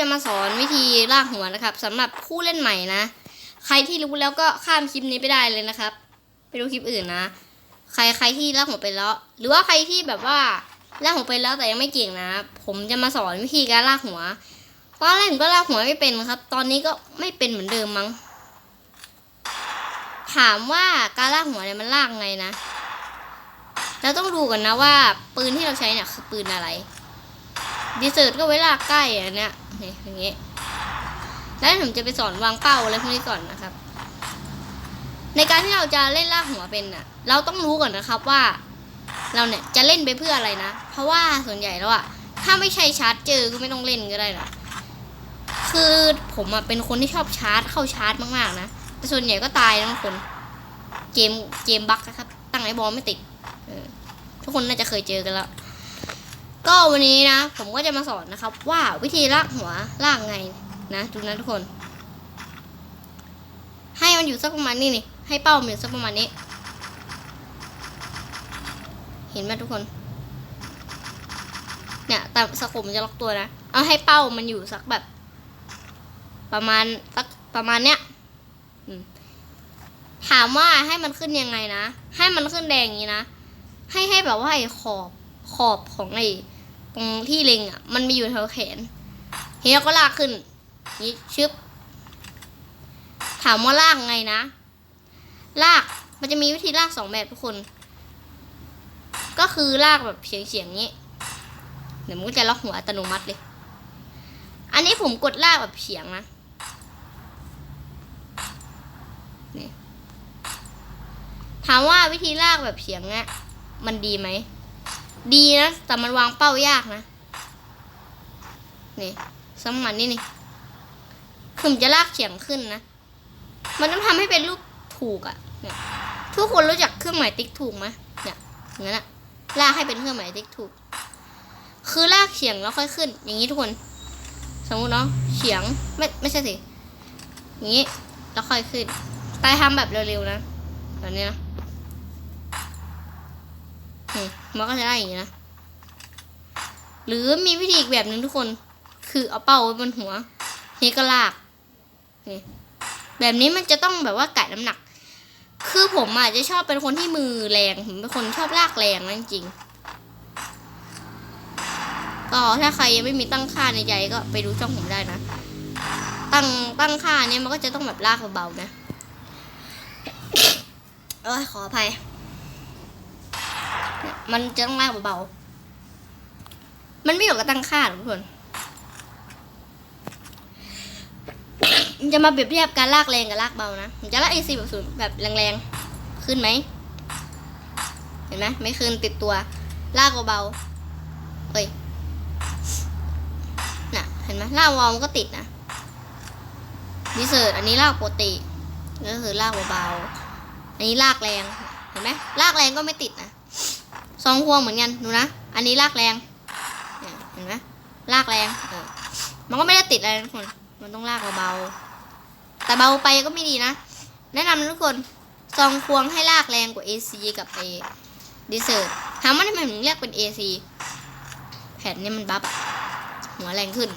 จะมาสอนวิธีลากหัวนะครับสำหรับผู้เล่นใหม่นะ ใครที่รู้แล้วก็ข้ามคลิปนี้ไปได้เลยนะครับ ไปดูคลิปอื่นนะ ใครใครที่ลากหัวไปแล้ว หรือว่าใครที่แบบว่าลากหัวไปแล้วแต่ยังไม่เก่งนะ ผมจะมาสอนวิธีการลากหัวตอนแรกผมก็ลากหัวไม่เป็นครับ ตอนนี้ก็ไม่เป็นเหมือนเดิมมั้ง ถามว่าการลากหัวเนี่ยมันลากไงนะเราต้องดูกันนะว่าปืนที่เราใช้เนี่ยคือปืนอะไร ดีเซอร์ตก็ไว้ลากใกล้อันเนี้ยนี่อย่างเงี้ยแล้วผมจะไปสอนวางเป้าอะไรพวกนี้ก่อนนะครับ ในการที่เราจะเล่นลากหัวเป็นน่ะ เราต้องรู้ก่อนนะครับว่า เราเนี่ยจะเล่นไปเพื่ออะไรนะ เพราะว่าส่วนใหญ่แล้วอะถ้าไม่ใช่ชาร์จเจอก็ไม่ต้องเล่นก็ได้นะคือผมอะเป็นคนที่ชอบชาร์จเข้าชาร์จมากๆนะแต่ส่วนใหญ่ก็ตายนะทุกคนเกมเกมบั๊กนะครับ ตั้งไอ้บอลไม่ติดเออทุกคนน่าจะเคยเจอกันแล้ว ก็วันนี้นะ ผมก็จะมาสอนนะครับ ว่าวิธีลากหัวลากไงนะดูนะทุกคน ให้มันอยู่สักประมาณนี้นี่ให้เป้ามันอยู่สักประมาณนี้ เห็นไหมทุกคน เนี่ยแต่สโคปมันจะล็อกตัวนะเอาให้เป้ามันอยู่สักแบบ ประมาณสักประมาณเนี้ยถามว่าให้มันขึ้นยังไงนะ ให้มันขึ้นแดงอย่างนี้นะ ให้ให้แบบว่าไอ้ขอบขอบของไอ้ ตรงที่เล็งอะ มันมีอยู่แถวแขนทีนี้เราก็ลากขึ้น นี่ชึบ ถามว่าลากไงนะ ลาก มันจะมีวิธีลากสองแบบทุกคน ก็คือลากแบบเฉียงเฉียงๆนี้ เดี๋ยวมันก็จะล็อกหัวอัตโนมัติเลย อันนี้ผมกดลากแบบเฉียงนะนี่ถามว่าวิธีลากแบบเฉียงเนี่ยมันดีไหม ดีนะ แต่มันวางเป้ายากนะ นี่สมันนี่นี่ผมจะลากเฉียงขึ้นนะ มันต้องทำให้เป็นรูปถูกอะ่ะเนี่ยทุกคนรู้จักเครื่องหมายติ๊กถูกไหมเนี่ยอย่างนั้นอะลากให้เป็นเครื่องหมายติ๊กถูก คือลากเฉียงแล้วค่อยขึ้น อย่างนี้ทุกคน สมมุติเนาะเฉียงไม่ไม่ใช่สิอย่างนี้แล้วค่อยขึ้นแต่ทำแบบเร็วๆนะแบบนี้นะนี่ มันก็จะได้อย่างนี้นะ หรือมีวิธีอีกแบบหนึ่งทุกคน คือเอาเป้าไว้บนหัวนี่ก็ลากนี่แบบนี้มันจะต้องแบบว่ากะน้ำหนัก คือผมอาจจะชอบเป็นคนที่มือแรง ผมเป็นคนชอบลากแรงนะจริง ก็ถ้าใครยังไม่มีตั้งค่าในใจก็ไปดูช่องผมได้นะ ตั้งตั้งค่าเนี่ยมันก็จะต้องแบบลากเบาๆนะเอ้ยขออภัย เนี่ยมันจะต้องลากเบาๆ มันไม่อยู่กับตั้งค่าทุกคน จะมาเปรียบเทียบการลากแรงกับลากเบานะผมจะลาก AC แบบศูนย์แบบแรงๆ ขึ้นไหม เห็นไหมไม่ขึ้นติดตัว ลากเบาๆเอ้ย น่ะ เห็นไหมลากเบามันก็ติดนะดีเซอร์อันนี้ลากปกติก็คือลากเบาๆ อันนี้ลากแรง เห็นไหมลากแรงก็ไม่ติดนะ สองพวงเหมือนกันดูนะ อันนี้ลากแรงเนี่ยเห็นไหมลากแรงเออมันก็ไม่ได้ติดอะไรทุกคน มันต้องลากเบาๆแต่เบาไปก็ไม่ดีนะ แนะนำทุกคนซองควงให้ลากแรงกว่า AC กับ A ดีเซอร์ถามว่าทำไมถึงเรียกเป็น AC แผ่นนี้มันบัฟอะหัวแรงขึ้น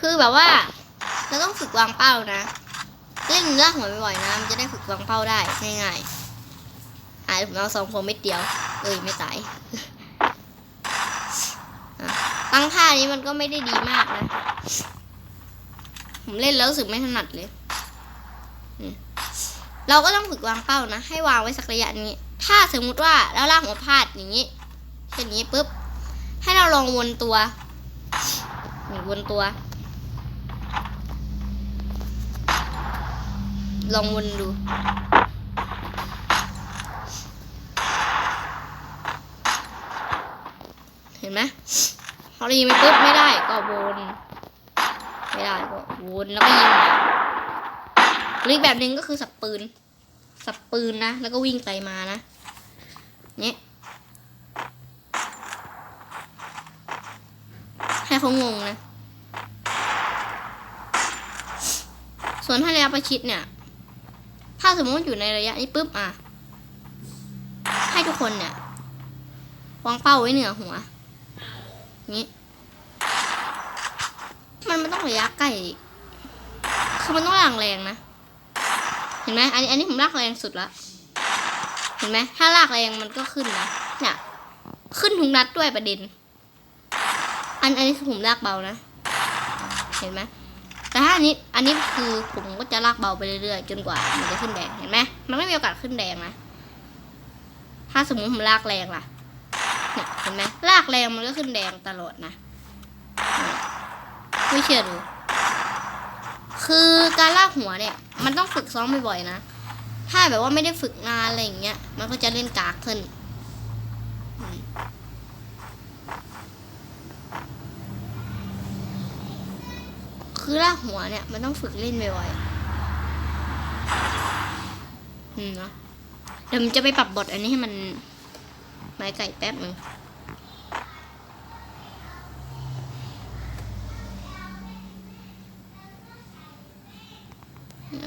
คือแบบว่า เราต้องฝึกวางเป้านะ เล่นลากหัวบ่อยๆนะ มันจะได้ฝึกวางเป้าได้ง่ายๆ อ่าผมเอาซองควงไม่เดียว เอ้ยไม่ตายตั้งค่านี้มันก็ไม่ได้ดีมากนะ ผมเล่นแล้วรู้สึกไม่ถนัดเลย เราก็ต้องฝึกวางเป้านะ ให้วางไว้สักระยะนี้ ถ้าสมมติว่าเราลากหัวพาดอย่างนี้เช่นนี้ปุ๊บ ให้เราลองวนตัวนี่วนตัว ลองวนดู ห็นไหมพอรีไปปุ๊บไม่ได้ก็วนไม่ได้ก็วนแล้วก็ยิงหม่หรืออีกแบบหนึ่งก็คือสับปืน สับปืนนะ แล้วก็วิ่งไปมานะเนี้ยให้เขางงนะ ส่วนถ้าระยะประชิดเนี่ย ถ้าสมมติอยู่ในระยะนี้ปุ๊บอะ ให้ทุกคนเนี่ยวางเป้าไว้เหนือหัว นี้ต้องระยะใกล้คือมันต้องลากแรงนะ เห็นไหมอันนี้อันนี้ผมลากแรงสุดละ เห็นไหมถ้าลากแรงมันก็ขึ้นนะเนี่ยขึ้นทุกนัดด้วยประเด็น อันอันนี้คือผมลากเบานะ เห็นไหมแต่ถ้าอันนี้อันนี้คือผมก็จะลากเบาไปเรื่อยๆจนกว่ามันจะขึ้นแดง เห็นไหมมันไม่มีโอกาสขึ้นแดงนะ ถ้าสมมติผมลากแรงล่ะ เนี่ยเห็นไหมลากแรงมันก็ขึ้นแดงตลอดนะไม่เชื่อดู คือการลากหัวเนี่ย มันต้องฝึกซ้อมบ่อยๆนะ ถ้าแบบว่าไม่ได้ฝึกนานอะไรอย่างเงี้ย มันก็จะเล่นกากขึ้นคือลากหัวเนี่ย มันต้องฝึกเล่นบ่อยๆอืมเนาะเดี๋ยวมันจะไปปรับบทอันนี้ให้มัน ไม้ไก่แป๊บนึง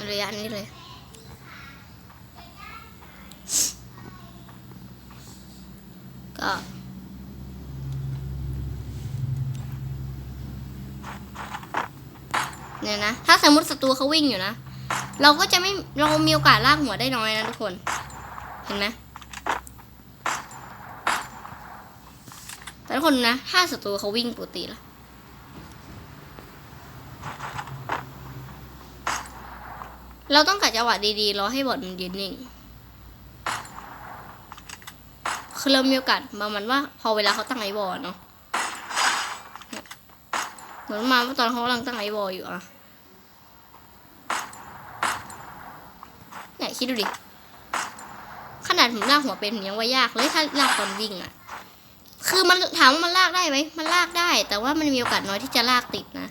เระยะนี้เลย ก็เนี่ยนะ ถ้าสมมติศัตรูเขาวิ่งอยู่นะ เราก็จะไม่ เรามีโอกาสลากหัวได้น้อยนะทุกคน เห็นไหม แต่ทุกคนนะ ถ้าศัตรูเขาวิ่งปกติละเราต้องกัดจังหวะดีๆรอให้บอดมันยืนนิ่ง คือเรามีโอกาสประมาณว่า พอเวลาเขาตั้งไอวอลเนาะ เหมือนมาว่าตอนเขากำลังตั้งไอวอลอยู่อะเนี่ยคิดดูดิ ขนาดผมลากหัวเป็นผมยังว่ายากเลยถ้าลากตอนวิ่งอะ คือมันถามว่ามันลากได้ไหมมันลากได้ แต่ว่ามันมีโอกาสน้อยที่จะลากติดนะ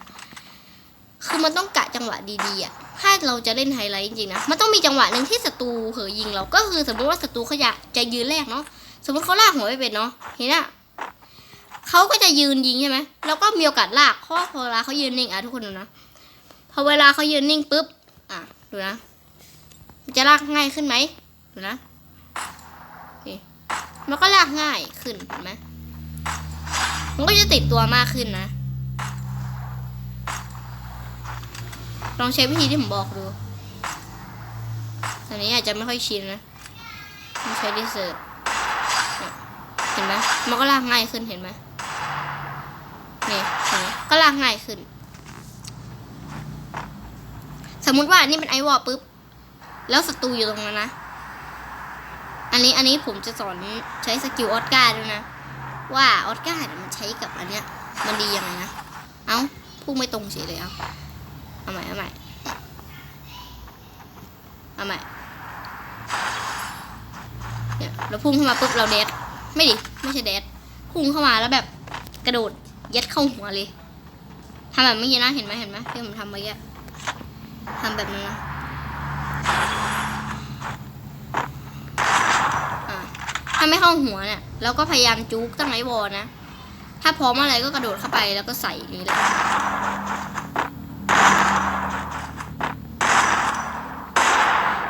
คือมันต้องกะจังหวะดีๆอะ ถ้าเราจะเล่นไฮไลท์จริงๆนะ มันต้องมีจังหวะหนึ่งที่ศัตรูเผลอยิงเรา ก็คือสมมติว่าศัตรูเขาอยากจะยืนแรกเนาะ สมมติเขาลากหัวไม่เป็นเนาะ เห็นอะเขาก็จะยืนยิงใช่ไหมแล้วก็มีโอกาสลากเพราะว่าพอเวลาเขายืนนิ่งอะทุกคนดูนะ พอเวลาเขายืนนิ่งปุ๊บ อะ ดูนะ จะลากง่ายขึ้นไหม ดูนะมันก็ลากง่ายขึ้นเห็นไหม มันก็จะติดตัวมากขึ้นนะ ลองใช้วิธีที่ผมบอกดูตอนนี้อาจจะไม่ค่อยชินนะไม่ใช้ดิเซอร์เห็นไหมมันก็ลากง่ายขึ้นเห็นไหมนี่เห็นก็ลากง่ายขึ้น สมมุติว่าอันนี่เป็นไอวอลปุ๊บ แล้วศัตรูอยู่ตรงนั้นนะ อันนี้อันนี้ผมจะสอนใช้สกิลออสการ์ด้วยนะ ว่าออสการ์มันใช้กับอันเนี้ย มันดียังไงนะ เอ้าพุ่งไม่ตรงเฉยเลยเอาเอาใหม่เอาใหม่เอาใหม่เนี่ยเราพุ่งเข้ามาปุ๊บเราเดดไม่ดิไม่ใช่เดดพุ่งเข้ามาแล้วแบบกระโดดยัดเข้าหัวเลยทำแบบเมื่อกี้นะเห็นไหมเห็นไหมที่ผมทำเมื่อกี้ทำแบบนั้นนะ ไม่เข้าหัวเนี่ยเราก็พยายามจุกตั้งไอ้บอลนะ ถ้าพร้อมอะไรก็กระโดดเข้าไปแล้วก็ใส่อย่างนี้เลย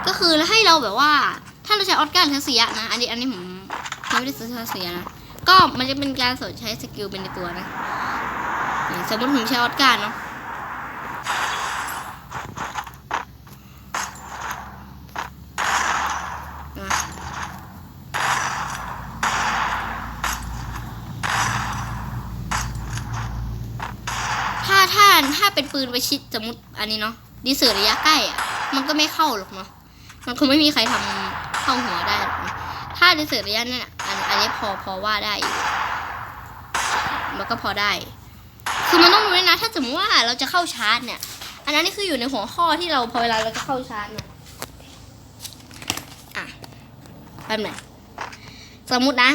ก็คือให้เราแบบว่า ถ้าเราใช้ออสการ์ทัศยนะ อันนี้อันนี้ผมไม่ได้ซื้อทัศยนะ ก็มันจะเป็นการสนใช้สกิลเป็นในตัวนะ สมมติผมใช้ออสการ์เนาะมาถ้าถ้าถ้า เป็นปืนไปชิดสมมติอันนี้เนาะดีเสือระยะใกล้อะมันก็ไม่เข้าหรอกเนาะมันคงไม่มีใครทำเข้าหัวได้หรอกถ้าดิเซอร์ระยะนั่นอะอันอันนี้พอพอว่าได้มันก็พอได้ คือมันต้องรู้ด้วยนะ ถ้าสมมติว่าเราจะเข้าชาร์จเนี่ย อันนั้นนี่คืออยู่ในหัวข้อที่เราพอเวลาเราจะเข้าชาร์จเนี่ยอะแบบไหนสมมตินะ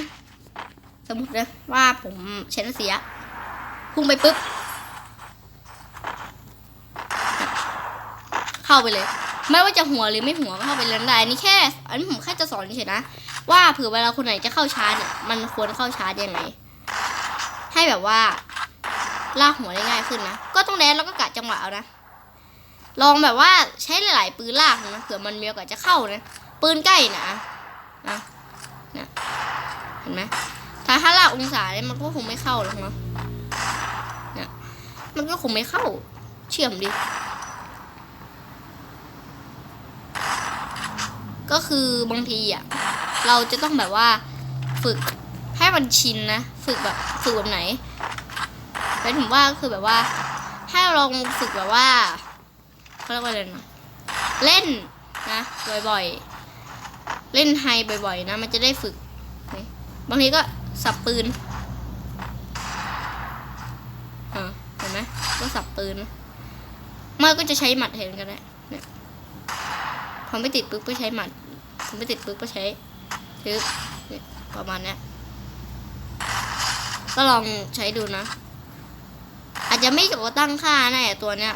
สมมตินะว่าผมใช้นักเสียพุ่งไปปุ๊บ เข้าไปเลย ไม่ว่าจะหัวหรือไม่หัวก็เข้าไปเล่นได้อันนี่แค่ อันนี้ผมแค่จะสอนเฉยนะ ว่าเผื่อเวลาคนไหนจะเข้าชาร์จเนี่ยมันควรเข้าชาร์จยังไง ให้แบบว่าลากหัวได้ง่ายขึ้นนะ ก็ต้องแดนแล้วก็กะจังหวะเอานะ ลองแบบว่าใช้หลาย ๆ ปืนลากนะเผื่อมันมีโอกาสจะเข้านะ ปืนใกล้นะนะนะเห็นไหมถ้าถ้าลากองศาเนี่ยมันก็คงไม่เข้าหรอกเนาะเนี่ยมันก็คงไม่เข้า เชื่อมดิ ก็คือบางทีอะเราจะต้องแบบว่าฝึกให้มันชินนะ ฝึกแบบฝึกแบบไหนหมายถึงว่าคือแบบว่าให้ลองฝึกแบบว่าเขาเรียกว่าอะไรนะเล่นนะบ่อยๆ เล่นไฮบ่อยๆนะ มันจะได้ฝึก บางทีก็สับปืนเห็นไหมก็สับปืนมันก็จะใช้หมัดเห็นกันแหละเนี่ย พอไม่ติดปุ๊บก็ใช้หมัดพอไม่ติดปุ๊บก็ใช้ทึบประมาณนี้ก็ลองใช้ดูนะ อาจจะไม่เกี่ยวกับตั้งค่านะไอตัวเนี้ย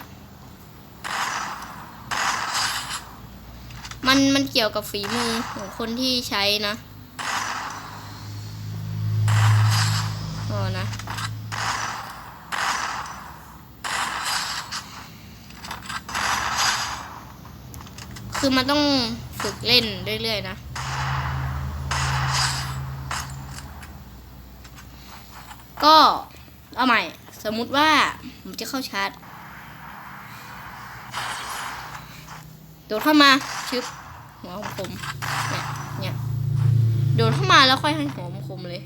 มันมันเกี่ยวกับฝีมือของคนที่ใช้นะอ๋อนะ คือมันต้องฝึกเล่นเรื่อยๆนะก็เอาใหม่ สมมุติว่าผมจะเข้าชาร์จโดดเข้ามาชึบหัวคมเนี่ยเนี่ยโดดเข้ามาแล้วค่อยให้หัวคมเลย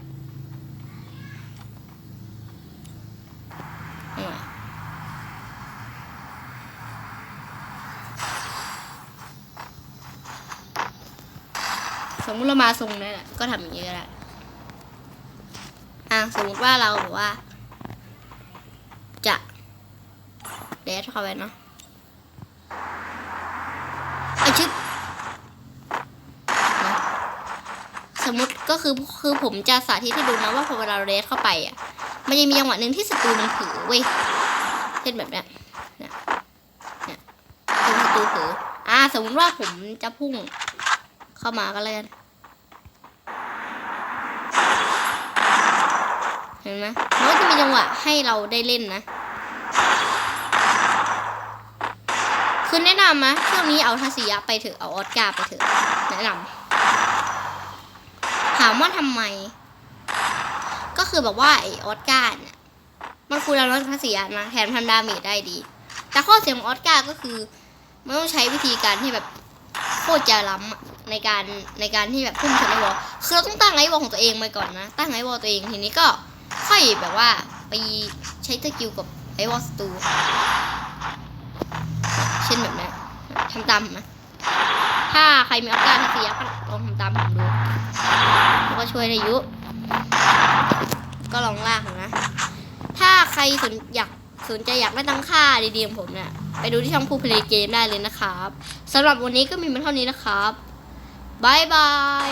เอาใหม่ สมมติเรามาทรงนี้แหละก็ทำอย่างนี้ก็ได้อะสมมติว่าเราแบบว่า จะเดทเข้าไปเนาะไอชึบนสมมติก็คือคือผมจะสาธิตให้ดูนะว่าพอเวลาเราเข้าไปอะ มันจะมีจังหวะหนึ่งที่ศัตรูมันเผือเว้ยเช่นแบบเนี้ยเนี่ยเนี่ยศัตรูเผืออ่า สมมติว่าผมจะพุ่ง เข้ามาก็เลยกันเห็นไหมมันจะมีจังหวะให้เราได้เล่นนะ คือแนะนำนะช่วงนี้เอาทัศยะไปเถอะ เอาออสการ์ไปเถอะ แนะนำถามว่าทำไม ก็คือแบบว่าไอออสการ์เนี่ยมันคูลดาวน์ลดทัศยะนะแถมทำดาเมจได้ดี แต่ข้อเสียของออสการ์ก็คือ มันต้องใช้วิธีการที่แบบโคตรจะล้ำอะ ในการในการที่แบบพุ่งชนไอวอลคือเราต้องตั้งไอวอลของตัวเองไปก่อนนะ ตั้งไอวอลตัวเองทีนี้ก็ค่อยแบบว่าไปใช้สกิลกับไอวอลสตูเช่นแบบนี้ทำตามนะถ้าใครมีโอกาสทัศยก็ลองทำตามผมดูแล้วก็ช่วยได้ยุ ก็ลองลากนะ ถ้าใครสนอยากสนใจอยากได้ตั้งค่าดีๆของผมเนี่ยไปดูที่ช่องผู้เพลย์เกมได้เลยนะครับสำหรับวันนี้ก็มีมาเท่านี้นะครับ บายบาย